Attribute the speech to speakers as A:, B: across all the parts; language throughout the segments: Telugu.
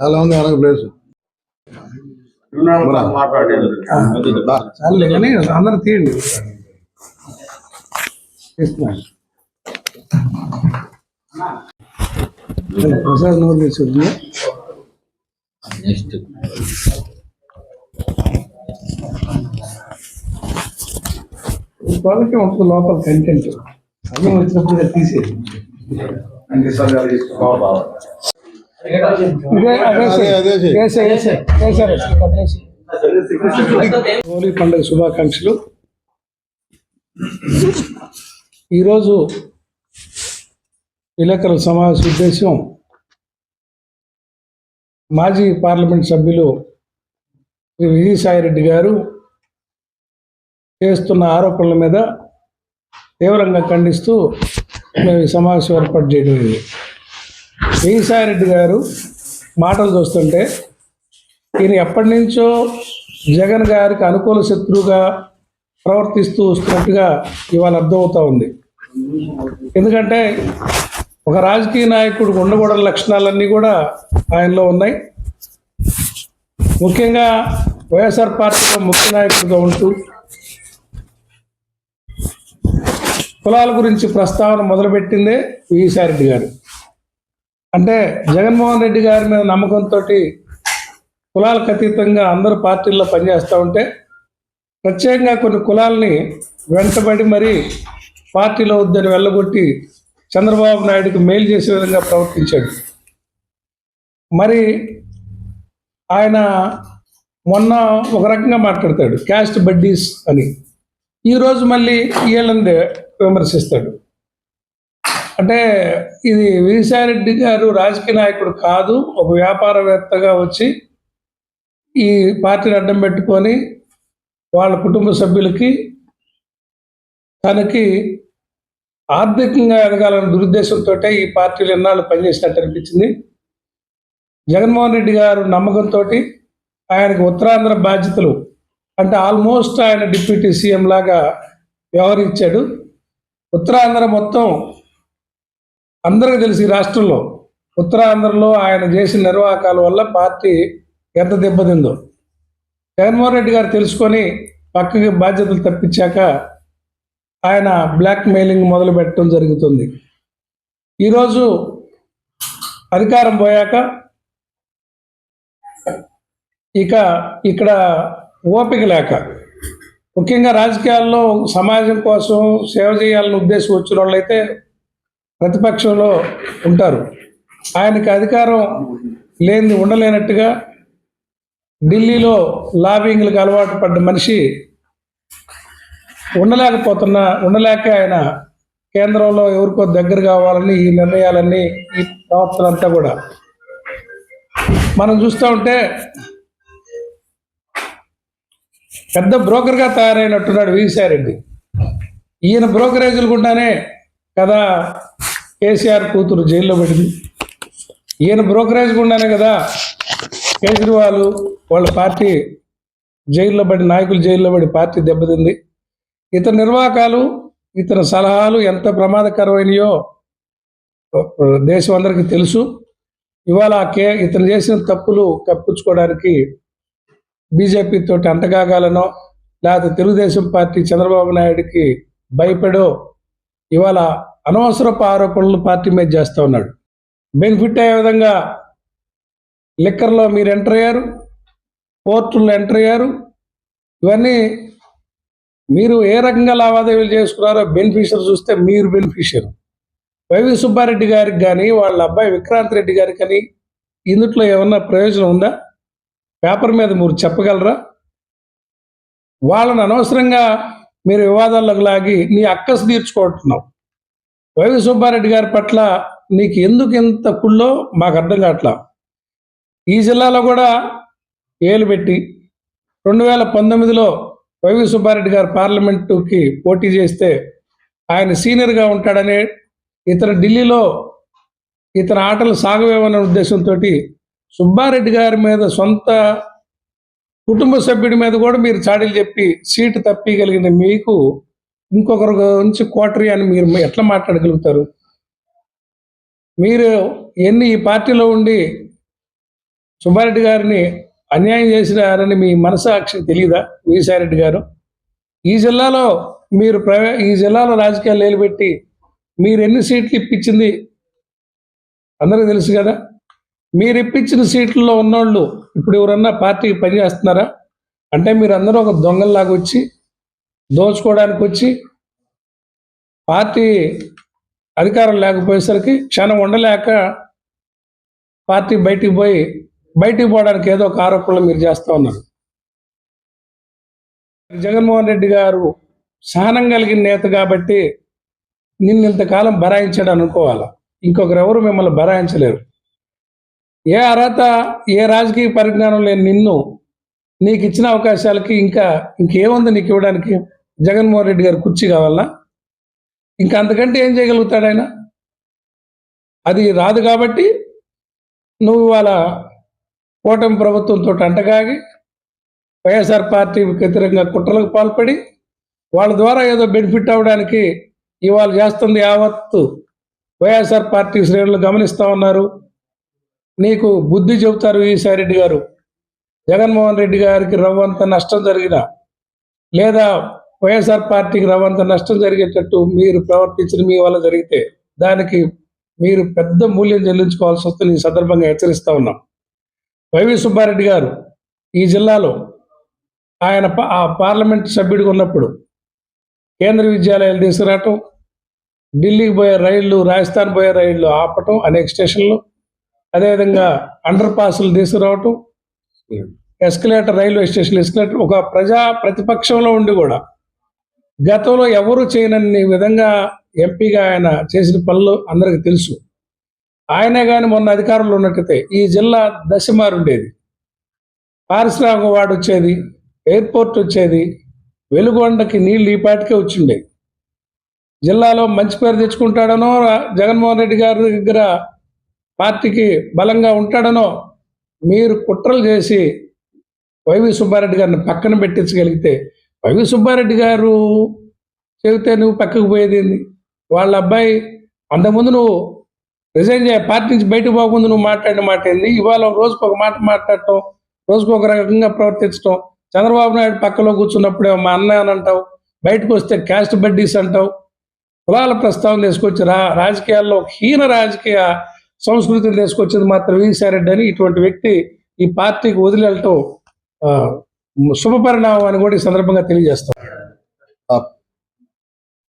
A: చాలా ఉంది వెనక ప్లేస్ చాలు కానీ అందరూ తీయండి తీస్తున్నాను ప్రసాద్ నోట్ తీసుకుంటున్నా
B: నెక్స్ట్
A: వాళ్ళకి ఉంటుంది లోపల కంటెంట్ అన్నీ వచ్చినప్పుడు ఇక తీసేది హోలీ పండుగ శుభాకాంక్షలు. ఈరోజు విలేకరుల సమావేశ ఉద్దేశం మాజీ పార్లమెంట్ సభ్యులు శ్రీ విజయసాయిరెడ్డి గారు చేస్తున్న ఆరోపణల మీద తీవ్రంగా ఖండిస్తూ మేము ఈ సమావేశం ఏర్పాటు చేయడం ఇది. విజయసాయిరెడ్డి గారు మాటలు చూస్తుంటే ఈయన ఎప్పటి నుంచో జగన్ గారికి అనుకూల శత్రువుగా ప్రవర్తిస్తూ వస్తున్నట్టుగా ఇవాళ అర్థమవుతూ ఉంది. ఎందుకంటే ఒక రాజకీయ నాయకుడికి ఉండకూడని లక్షణాలన్నీ కూడా ఆయనలో ఉన్నాయి. ముఖ్యంగా వైఎస్ఆర్ పార్టీలో ముఖ్య నాయకుడిగా ఉంటూ కులాల గురించి ప్రస్తావన మొదలుపెట్టిందే విసారెడ్డి గారు. అంటే జగన్మోహన్ రెడ్డి గారి మీద నమ్మకంతో కులాలకు అతీతంగా అందరూ పార్టీల్లో పనిచేస్తూ ఉంటే ప్రత్యేకంగా కొన్ని కులాలని వెంటబడి మరి పార్టీలో వద్దని వెళ్ళగొట్టి చంద్రబాబు నాయుడుకి మేలు చేసే విధంగా ప్రవర్తించాడు. మరి ఆయన మొన్న ఒక రకంగా మాట్లాడతాడు క్యాస్ట్ బడ్డీస్ అని. ఈరోజు మళ్ళీ వీళ్ళందే విమర్శిస్తాడు. అంటే ఇది విజయసాయిరెడ్డి గారు రాజకీయ నాయకుడు కాదు ఒక వ్యాపారవేత్తగా వచ్చి ఈ పార్టీని అడ్డం పెట్టుకొని వాళ్ళ కుటుంబ సభ్యులకి తనకి ఆర్థికంగా ఎదగాలనే దురుద్దేశంతో ఈ పార్టీలు ఎన్నాళ్ళు పనిచేసినట్టు అనిపించింది. జగన్మోహన్ రెడ్డి గారు నమ్మకంతో ఆయనకు ఉత్తరాంధ్ర బాధ్యతలు అంటే ఆల్మోస్ట్ ఆయన డిప్యూటీ సీఎం లాగా వ్యవహరించాడు. ఉత్తరాంధ్ర మొత్తం అందరికీ తెలిసి రాష్ట్రంలో. ఉత్తరాంధ్రలో ఆయన చేసిన నిర్వాహకాల వల్ల పార్టీ ఎంత దెబ్బతిందో. జగన్మోహన్ రెడ్డి గారు తెలుసుకొని పక్కకి బాధ్యతలు తప్పించాక ఆయన బ్లాక్ మెయిలింగ్ మొదలు పెట్టడం జరుగుతుంది. ఈరోజు అధికారం పోయాక ఇక ఇక్కడ ఓపిక లేక ముఖ్యంగా రాజకీయాల్లో సమాజం కోసం సేవ చేయాలని ఉద్దేశం వచ్చిన వాళ్ళైతే ప్రతిపక్షంలో ఉంటారు. ఆయనకి అధికారం లేనిది ఉండలేనట్టుగా ఢిల్లీలో లాబింగ్లకు అలవాటు పడ్డ మనిషి ఉండలేకపోతున్న ఉండలేక ఆయన కేంద్రంలో ఎవరికో దగ్గర కావాలని ఈ నిర్ణయాలన్నీ ఈ ప్రవర్తన అంతా కూడా. మనం చూస్తూ ఉంటే పెద్ద బ్రోకర్గా తయారైనట్టున్నాడు విజయసాయిరెడ్డి ఈయన బ్రోకరేజీలు గుండానే కదా కేసీఆర్ కూతురు జైల్లో పడింది. ఈయన బ్రోకరేజ్ గుండానే కదా కేజ్రీవాల్ వాళ్ళ పార్టీ జైల్లో పడి నాయకులు జైల్లో పడి పార్టీ దెబ్బతింది. ఇతని నిర్వాహకాలు ఇతని సలహాలు ఎంత ప్రమాదకరమైనయో దేశం అందరికీ తెలుసు. ఇవాళ కే ఇతను చేసిన తప్పులు కప్పించుకోవడానికి బీజేపీ తోటి అంటగాగాలనో లేకపోతే తెలుగుదేశం పార్టీ చంద్రబాబు నాయుడికి భయపడో ఇవాళ అనవసరపు ఆరోపణలు పార్టీ మీద చేస్తూ ఉన్నాడు. బెనిఫిట్ అయ్యే విధంగా లిక్కర్లో మీరు ఎంటర్ అయ్యారు పోర్టుల్లో ఎంటర్ అయ్యారు ఇవన్నీ మీరు ఏ రకంగా లావాదేవీలు చేసుకున్నారో బెనిఫిషియర్ చూస్తే మీరు బెనిఫిషియర్. వైవి సుబ్బారెడ్డి గారికి కానీ వాళ్ళ అబ్బాయి విక్రాంత్ రెడ్డి గారికి కానీ ఇందుట్లో ఏమన్నా ప్రయోజనం ఉందా? పేపర్ మీద మీరు చెప్పగలరా? వాళ్ళని అనవసరంగా మీరు వివాదాల్లోకి లాగి నీ అక్కసు తీర్చుకుంటున్నావు వైవి సుబ్బారెడ్డి గారి పట్ల నీకు ఎందుకు ఇంత కుళ్ళో? మాకు అర్థం కావట్లా. ఈ జిల్లాలో కూడా ఏలు పెట్టి రెండు వేల పంతొమ్మిదిలో వైవి సుబ్బారెడ్డి గారు పార్లమెంటుకి పోటీ చేస్తే ఆయన సీనియర్గా ఉంటాడనే ఇతను ఢిల్లీలో ఇతని ఆటలు సాగవేమనే ఉద్దేశంతో సుబ్బారెడ్డి గారి మీద సొంత కుటుంబ సభ్యుడి మీద కూడా మీరు చాడీలు చెప్పి సీటు తప్పిగలిగిన మీకు ఇంకొకరి గురించి కోటరీ అని మీరు ఎట్లా మాట్లాడగలుగుతారు? మీరు ఎన్ని ఈ పార్టీలో ఉండి సుబ్బారెడ్డి గారిని అన్యాయం చేసినారని మీ మనసాక్షి తెలియదా విజయసాయిరెడ్డి గారు? ఈ జిల్లాలో మీరు ప్రవే ఈ జిల్లాలో రాజకీయాలు నిలబెట్టి మీరు ఎన్ని సీట్లు ఇప్పించింది? అందరికీ తెలుసు కదా? మీరు ఇప్పించిన సీట్లలో ఉన్నోళ్ళు ఇప్పుడు ఎవరన్నా పార్టీకి పనిచేస్తున్నారా అంటే మీరు అందరూ ఒక దొంగల్లాగా వచ్చి దోచుకోవడానికి వచ్చి పార్టీ అధికారం లేకపోయేసరికి క్షణం ఉండలేక పార్టీ బయటికి పోయి బయటికి పోవడానికి ఏదో ఒక ఆరోపణలు మీరు చేస్తూ ఉన్నారు. జగన్మోహన్ రెడ్డి గారు సహనం కలిగిన నేత కాబట్టి నిన్ను ఇంతకాలం బరాయించాడు అనుకోవాలా? ఇంకొకరు ఎవరు మిమ్మల్ని బరాయించలేరు. ఏ అర్హత ఏ రాజకీయ పరిజ్ఞానం లేని నిన్ను నీకు ఇచ్చిన అవకాశాలకి ఇంకా ఇంకేముంది నీకు ఇవ్వడానికి జగన్మోహన్ రెడ్డి గారు కుర్చీ కావాలా? ఇంకా అంతకంటే ఏం చేయగలుగుతాడు ఆయన? అది రాదు కాబట్టి నువ్వు ఇవాళ కూటమి ప్రభుత్వంతో అంటగాగి వైఎస్ఆర్ పార్టీ వ్యతిరేకంగా కుట్రలకు పాల్పడి వాళ్ళ ద్వారా ఏదో బెనిఫిట్ అవ్వడానికి ఇవాళ చేస్తుంది యావత్తు వైఎస్ఆర్ పార్టీ శ్రేణులు గమనిస్తూ ఉన్నారు. నీకు బుద్ధి చెబుతారు ఈసారెడ్డి గారు. జగన్మోహన్ రెడ్డి గారికి రవ్వంత నష్టం జరిగిన లేదా వైఎస్ఆర్ పార్టీకి రవ్వంత నష్టం జరిగేటట్టు మీరు ప్రవర్తించిన మీ వల్ల జరిగితే దానికి మీరు పెద్ద మూల్యం చెల్లించుకోవాల్సి వస్తుంది ఈ సందర్భంగా హెచ్చరిస్తూ ఉన్నాం. వైవి సుబ్బారెడ్డి గారు ఈ జిల్లాలో ఆయన ఆ పార్లమెంట్ సభ్యుడిగా ఉన్నప్పుడు కేంద్ర విద్యాలయాలు తీసుకురావటం ఢిల్లీకి పోయే రైళ్ళు రాజస్థాన్ పోయే రైళ్ళు ఆపటం అనేక స్టేషన్లు అదేవిధంగా అండర్ పాస్లు తీసుకురావటం ఎస్కలేటర్ రైల్వే స్టేషన్ ఎస్కలేటర్ ఒక ప్రజా ప్రతిపక్షంలో ఉండి కూడా గతంలో ఎవరు చేయనన్ని విధంగా ఎంపీగా ఆయన చేసిన పనులు అందరికీ తెలుసు. ఆయనే కానీ మొన్న అధికారంలో ఉన్నట్టయితే ఈ జిల్లా దశమారుండేది పారిశ్రామిక వాడు వచ్చేది ఎయిర్పోర్ట్ వచ్చేది వెలుగొండకి నీళ్ళు ఈ పాటికే వచ్చిండే. జిల్లాలో మంచి పేరు తెచ్చుకుంటాడనో జగన్మోహన్ రెడ్డి గారి దగ్గర పార్టీకి బలంగా ఉంటాడనో మీరు కుట్రలు చేసి వైవి సుబ్బారెడ్డి గారిని పక్కన పెట్టించగలిగితే వైవి సుబ్బారెడ్డి గారు చెబితే నువ్వు పక్కకు పోయేది ఏంది? వాళ్ళ అబ్బాయి అంతకుముందు నువ్వు రిజైన్ చేయ పార్టీ నుంచి బయటకు పోకముందు నువ్వు మాట్లాడిన మాట ఏంది? ఇవాళ రోజుకు ఒక మాట మాట్లాడటం రోజుకు ఒక రకంగా ప్రవర్తించడం చంద్రబాబు నాయుడు పక్కలో కూర్చున్నప్పుడే మా అన్న అని అంటావు బయటకు వస్తే క్యాస్ట్ బడ్డీస్ అంటావు కులాల ప్రస్తావన తీసుకొచ్చి రా రాజకీయాల్లో హీన రాజకీయ సంస్కృతిని తీసుకొచ్చింది మాత్రం వీసారెడ్డి అని ఇటువంటి వ్యక్తి ఈ పార్టీకి వదిలి వెళ్ళటం ఆ, శుభపరిణామం అని కూడా ఈ సందర్భంగా తెలియజేస్తాం.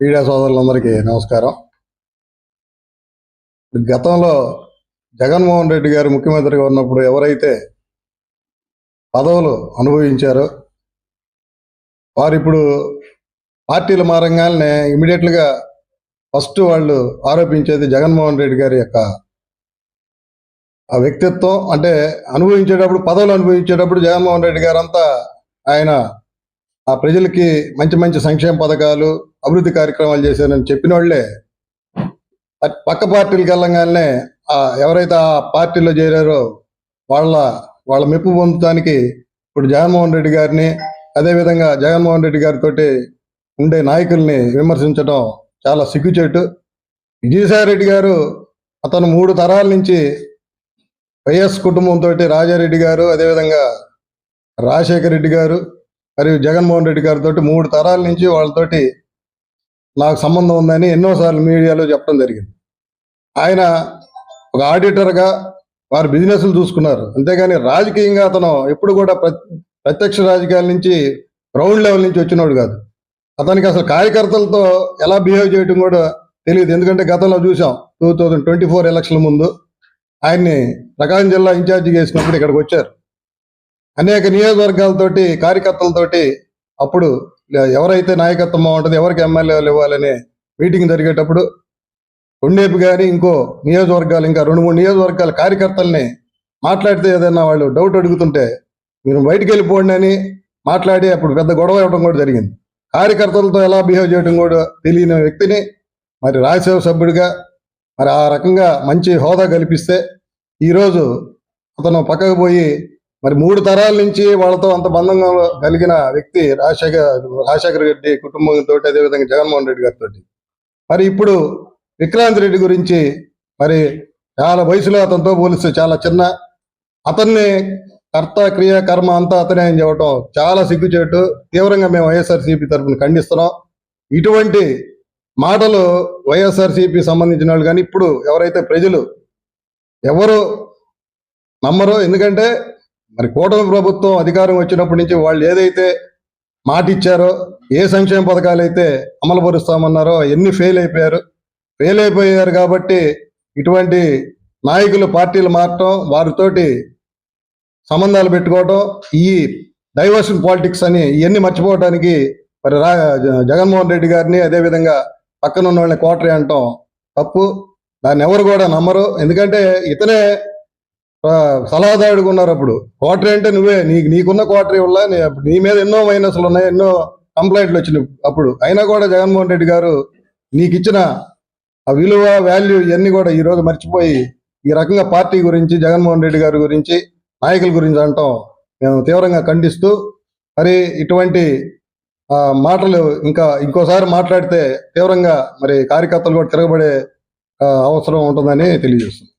B: మీడియా సోదరులందరికీ నమస్కారం. గతంలో జగన్మోహన్ రెడ్డి గారు ముఖ్యమంత్రిగా ఉన్నప్పుడు ఎవరైతే పదవులు అనుభవించారో వారు ఇప్పుడు పార్టీలు మారంగానే ఇమీడియట్గా ఫస్ట్ వాళ్ళు ఆరోపించేది జగన్మోహన్ రెడ్డి గారి యొక్క ఆ వ్యక్తిత్వం అంటే అనుభవించేటప్పుడు పదవులు అనుభవించేటప్పుడు జగన్మోహన్ రెడ్డి గారు అంతా ఆయన ఆ ప్రజలకి మంచి మంచి సంక్షేమ పథకాలు అభివృద్ధి కార్యక్రమాలు చేశారని చెప్పిన వాళ్ళే పక్క పార్టీలకు వెళ్ళంగానే ఆ ఎవరైతే ఆ పార్టీలో చేరారో వాళ్ళ వాళ్ళ మెప్పు పొందడానికి ఇప్పుడు జగన్మోహన్ రెడ్డి గారిని అదేవిధంగా జగన్మోహన్ రెడ్డి గారితో ఉండే నాయకుల్ని విమర్శించడం చాలా సిగ్గుచేటు. విజయసాయి రెడ్డి గారు అతను మూడు తరాల నుంచి వైఎస్ కుటుంబంతో రాజారెడ్డి గారు అదేవిధంగా రాజశేఖర రెడ్డి గారు మరియు జగన్మోహన్ రెడ్డి గారితో మూడు తరాల నుంచి వాళ్ళతోటి నాకు సంబంధం ఉందని ఎన్నోసార్లు మీడియాలో చెప్పడం జరిగింది. ఆయన ఒక ఆడిటర్గా వారి బిజినెస్లు చూసుకున్నారు. అంతేగాని రాజకీయంగా అతను ఎప్పుడు కూడా ప్ర- ప్రత్యక్ష రాజకీయాల నుంచి గ్రౌండ్ లెవెల్ నుంచి వచ్చినోడు కాదు. అతనికి అసలు కార్యకర్తలతో ఎలా బిహేవ్ చేయడం కూడా తెలియదు ఎందుకంటే గతంలో చూసాం two thousand twenty four election ముందు ఆయన్ని ప్రకాశం జిల్లా ఇన్ఛార్జిగా వేసినప్పుడు ఇక్కడికి వచ్చారు. అనేక నియోజకవర్గాలతోటి కార్యకర్తలతోటి అప్పుడు ఎవరైతే నాయకత్వం బాగుంటుంది ఎవరికి ఎమ్మెల్యేలు ఇవ్వాలనే మీటింగ్ జరిగేటప్పుడు రెండేపు కానీ ఇంకో నియోజకవర్గాలు ఇంకా రెండు మూడు నియోజకవర్గాల కార్యకర్తల్ని మాట్లాడితే ఏదైనా వాళ్ళు డౌట్ అడుగుతుంటే మీరు బయటికి వెళ్ళిపోండి అని మాట్లాడి అప్పుడు పెద్ద గొడవ ఇవ్వడం కూడా జరిగింది. కార్యకర్తలతో ఎలా బిహేవ్ చేయడం కూడా తెలియని వ్యక్తిని మరి రాజ్యసభ సభ్యుడిగా మరి ఆ రకంగా మంచి హోదా కల్పిస్తే ఈరోజు అతను పక్కకు పోయి మరి మూడు తరాల నుంచి వాళ్ళతో అంత బంధంగా కలిగిన వ్యక్తి రాజశేఖర్ రాజశేఖర్ రెడ్డి కుటుంబంతో అదేవిధంగా జగన్మోహన్ రెడ్డి గారితో మరి ఇప్పుడు విక్రాంత్ రెడ్డి గురించి మరి చాలా వయసులో అతనితో పోలిస్తే చాలా చిన్న అతన్ని కర్త క్రియ కర్మ అంతా అతనే అని చెప్పడం చాలా సిగ్గుచేటు తీవ్రంగా మేము వైఎస్ఆర్సీపీ తరఫున ఖండిస్తున్నాం. ఇటువంటి మాటలు వైఎస్ఆర్సీపీ సంబంధించిన వాళ్ళు కానీ ఇప్పుడు ఎవరైతే ప్రజలు ఎవరు నమ్మరు ఎందుకంటే మరి కూటమి ప్రభుత్వం అధికారం వచ్చినప్పటి నుంచి వాళ్ళు ఏదైతే మాట ఇచ్చారో ఏ సంక్షేమ పథకాలు అయితే అమలు పరుస్తామన్నారో ఎన్ని ఫెయిల్ అయిపోయారు. ఫెయిల్ అయిపోయారు కాబట్టి ఇటువంటి నాయకులు పార్టీలు మారటం వారితోటి సంబంధాలు పెట్టుకోవటం ఈ డైవర్షన్ పాలిటిక్స్ అని ఇవన్నీ మర్చిపోవడానికి మరి రా జగన్మోహన్ రెడ్డి గారిని అదేవిధంగా పక్కన ఉన్న వాళ్ళని కోటరీ అంటాం. తప్పు. దాన్ని ఎవరు కూడా నమ్మరు. ఎందుకంటే ఇతనే సలహాదారుడుగా ఉన్నారు అప్పుడు. కోటరీ అంటే నువ్వే. నీ నీకున్న కోటరీ వల్ల నీ నీ మీద ఎన్నో మైనస్లు ఉన్నాయి ఎన్నో కంప్లైంట్లు వచ్చినాయి అప్పుడు. అయినా కూడా జగన్మోహన్ రెడ్డి గారు నీకు ఇచ్చిన ఆ విలువ వాల్యూ ఇవన్నీ కూడా ఈ రోజు మర్చిపోయి ఈ రకంగా పార్టీ గురించి జగన్మోహన్ రెడ్డి గారి గురించి నాయకుల గురించి అంటాం. మేము తీవ్రంగా ఖండిస్తూ మరి ఇటువంటి మాటలు ఇంకా ఇంకోసారి మాట్లాడితే తీవ్రంగా మరి కార్యకర్తలు కూడా తిరగబడే అవసరం ఉంటుందని తెలియజేస్తుంది